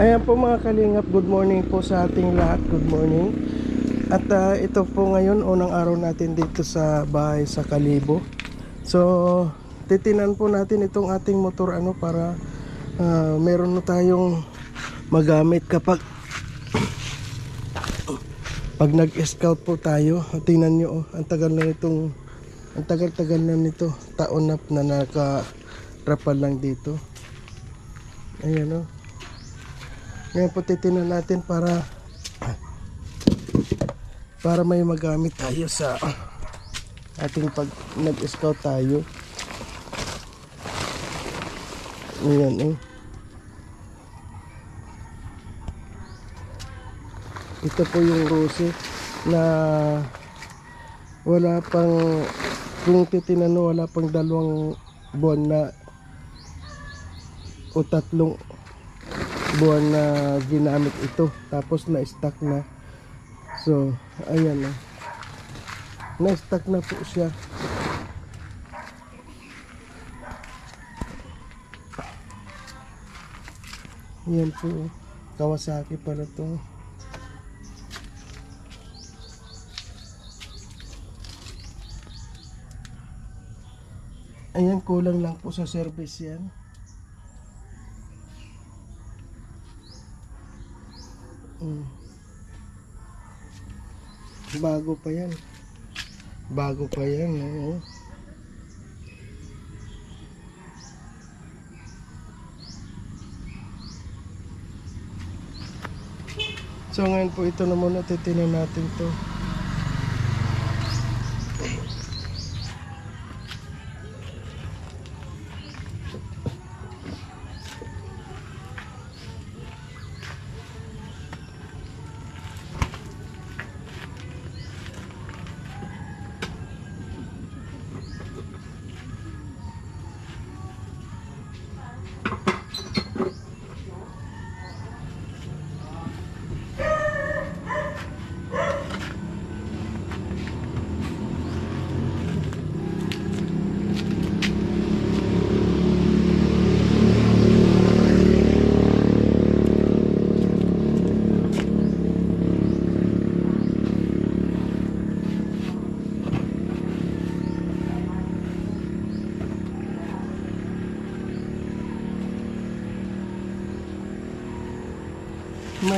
Ayan po mga kalingap, good morning po sa ating lahat, good morning. At ah, ito po ngayon, unang araw natin dito sa bahay sa Kalibo. So, titinan po natin itong ating motor ano para ah, meron na tayong magamit kapag pag nag-scout po tayo. Tingnan nyo, oh, ang tagal na nitong ang tagal-tagal na nito. Taon na na naka-rapal lang dito. Ayan oh. Ngayon po titinan natin para para may magamit tayo sa ating pag nag-scout tayo. Ayan eh. Ito po yung rose na wala pang kung titinan mo, wala pang dalawang buwan na o tatlong buwan na ginamit ito. Tapos na stock na. So ayan na. Na stock na po siya. Yan po. Kawasaki pala to. Ayan kulang lang po sa service yan Mm. Bago pa yan. Bago pa yan. Oo. So ngayon po ito na muna titinan natin to.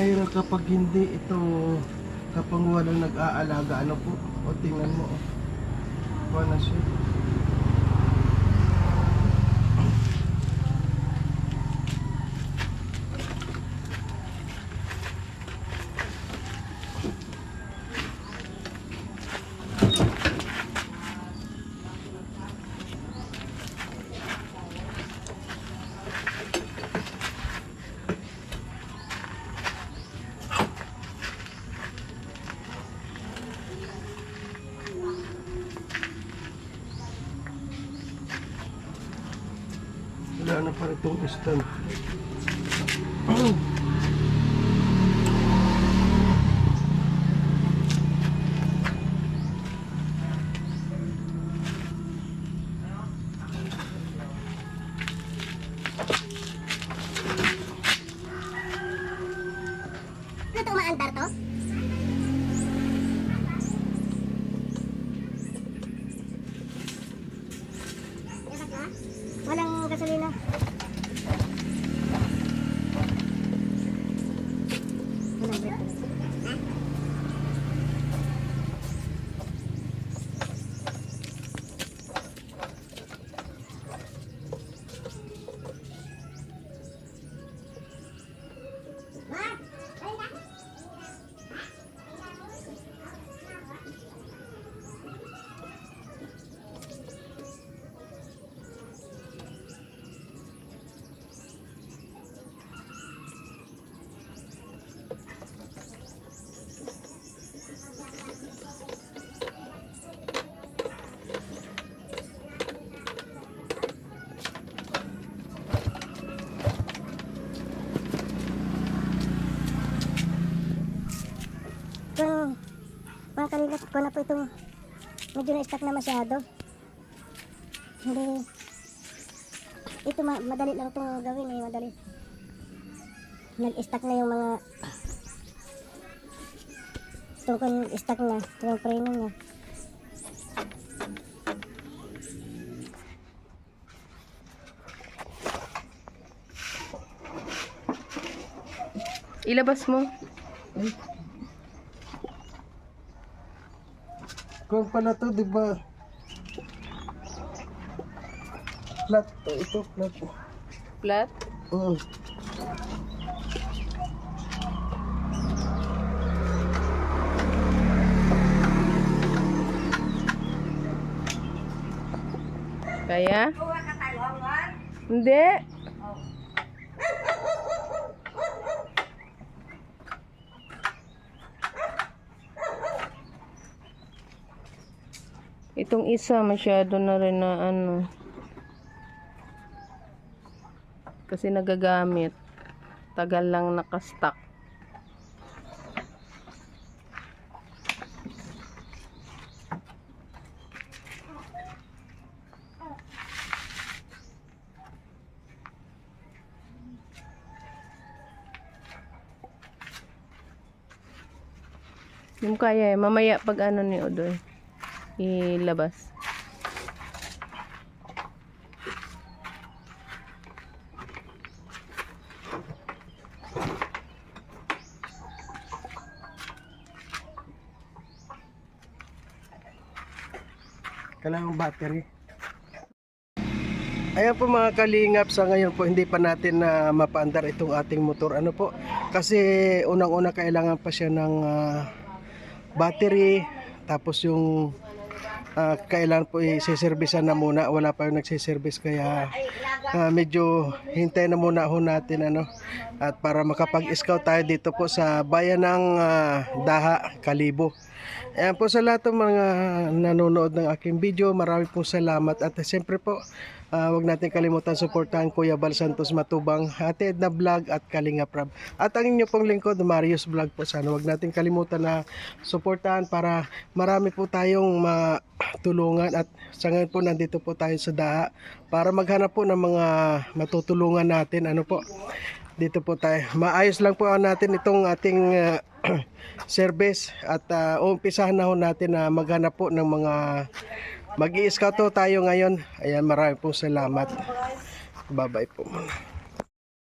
Mahirap kapag hindi ito kapag walang nag-aalaga ano po o tingnan mo oh. Kuha na siya wala na pa itong stand Ano umaandar to? Yasak na? Walang gasolina. Ko na po itong medyo na-stack na masyado. Hindi, ito ma madali lang itong gawin eh, madali. Nag-stack na yung mga tungkol stack na, yung preno niya. Ilabas mo. Kung pala to, di ba? Flat to, ito, flat. Flat. Mm. Kaya? Hindi. Itong isa masyado na rin na ano. Kasi nagagamit. Tagal lang nakastock. Yung kaya eh. Mamaya pag ano ni Odoy. Ilabas. Kailangan battery. Ayan po mga kalingap sa ngayon po hindi pa natin na mapaandar itong ating motor. Ano po? Kasi unang-una kailangan pa siya ng ah, battery tapos yung ah, kailangan po i-servicean na muna. Wala pa yung nagsiservice kaya ah, medyo hintay na muna ho natin ano at para makapag-scout tayo dito po sa bayan ng ah, Daha, Kalibo. Ayan po sa lahat ng mga nanonood ng aking video, marami pong salamat at siyempre po ah, wag natin kalimutan suportahan Kuya Bal Santos Matubang, Ate Edna Vlog at Kalinga Prab. At ang inyo pong lingkod, Marius Vlog po sana. Wag natin kalimutan na suportahan para marami po tayong matulungan at sa ngayon po nandito po tayo sa DAA para maghanap po ng mga matutulungan natin. Ano po? Dito po tayo. Maayos lang po natin itong ating ah, service at uh, umpisahan na ho natin na maghanap po ng mga mag i tayo ngayon. Ayan, marami pong salamat. Bye-bye po muna.